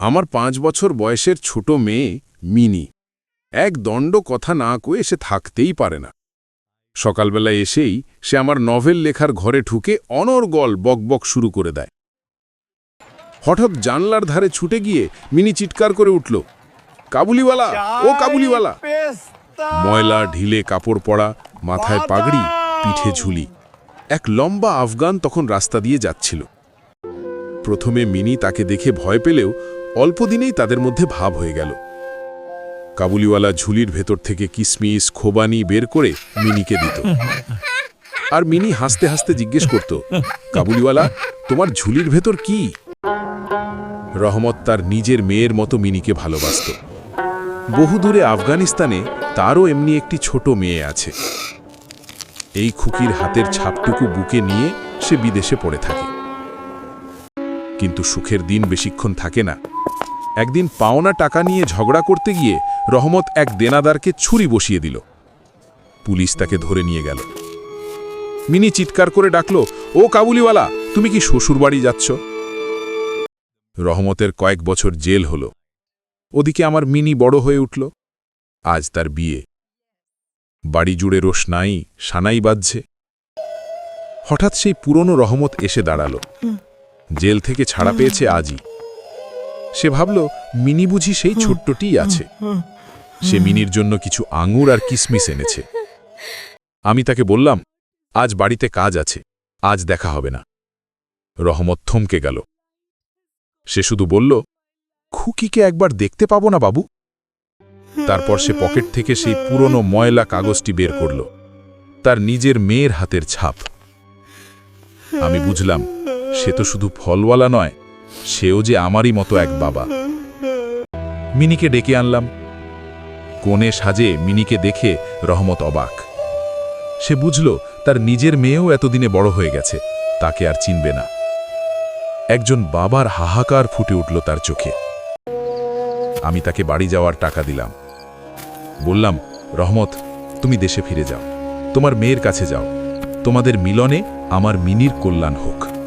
আমার পাঁচ বছর বয়সের ছোট মেয়ে মিনি। এক দণ্ড কথা না কয়ে সে থাকতেই পারে না। সকালবেলা এসেই সে আমার নভেল লেখার ঘরে ঢুকে অনর্গল বকবক শুরু করে দেয়। হঠাৎ জানলার ধারে ছুটে গিয়ে মিনি চিৎকার করে উঠল কাবুলিওয়ালা ও কাবুলিওয়ালা! ময়লা ঢিলে কাপড় পরা মাথায় পাগড়ি পিঠে ঝুলি। এক লম্বা আফগান তখন রাস্তা দিয়ে যাচ্ছিল। প্রথমে মিনি তাকে দেখে ভয় পেলেও অল্প দিনেই তাদের মধ্যে ভাব হয়ে গেল। কাবুলিওয়ালা ঝুলির ভেতর থেকে কিসমিস, খোবানি বের করে মিনিকে দিত। আর মিনি হাসতে হাসতে জিজ্ঞেস করত, কাবুলিওয়ালা, তোমার ঝুলির ভেতর কি? রহমত তার নিজের মেয়ের মতো মিনিকে ভালোবাসত। বহুদূরে আফগানিস্তানে তারও এমনি একটি ছোট মেয়ে আছে। এই খুকির হাতের ছাপটুকু বুকে নিয়ে সে বিদেশে পড়ে থাকে। কিন্তু সুখের দিন বেশিক্ষণ থাকে না। একদিন পাওনা টাকা নিয়ে ঝগড়া করতে গিয়ে রহমত এক দেনাদারকে ছুরি বসিয়ে দিল। পুলিশ তাকে ধরে নিয়ে গেল। মিনি চিৎকার করে ডাকল ও কাবুলিওয়ালা তুমি কি শ্বশুরবাড়ি যাচ্ছ? রহমতের কয়েক বছর জেল হল। ওদিকে আমার মিনি বড় হয়ে উঠল। আজ তার বিয়ে। বাড়ি জুড়ে রোশনাই সানাই বাজছে। হঠাৎ সেই পুরনো রহমত এসে দাঁড়াল। জেল থেকে ছাড়া পেয়েছে আজই। সে ভাবল মিনি বুঝি সেই ছোট্টটিই আছে। সে মিনির জন্য কিছু আঙুর আর কিসমিস এনেছে। আমি তাকে বললাম আজ বাড়িতে কাজ আছে আজ দেখা হবে না। রহমত থমকে গেল। সে শুধু বলল খুকিকে একবার দেখতে পাবো না বাবু? তারপর সে পকেট থেকে সেই পুরনো ময়লা কাগজটি বের করল। তার নিজের মেয়ের হাতের ছাপ। আমি বুঝলাম সে তো শুধু ফলওয়ালা নয় সেও যে আমারই মতো এক বাবা। মিনিকে ডেকে আনলাম। কোণে সাজে মিনিকে দেখে রহমত অবাক। সে বুঝল, তার নিজের মেয়েও এতদিনে বড় হয়ে গেছে, তাকে আর চিনবে না। একজন বাবার হাহাকার ফুটে উঠল তার চোখে। আমি তাকে বাড়ি যাওয়ার টাকা দিলাম। বললাম, রহমত, তুমি দেশে ফিরে যাও। তোমার মেয়ের কাছে যাও। তোমাদের মিলনে আমার মিনির কল্যাণ হোক।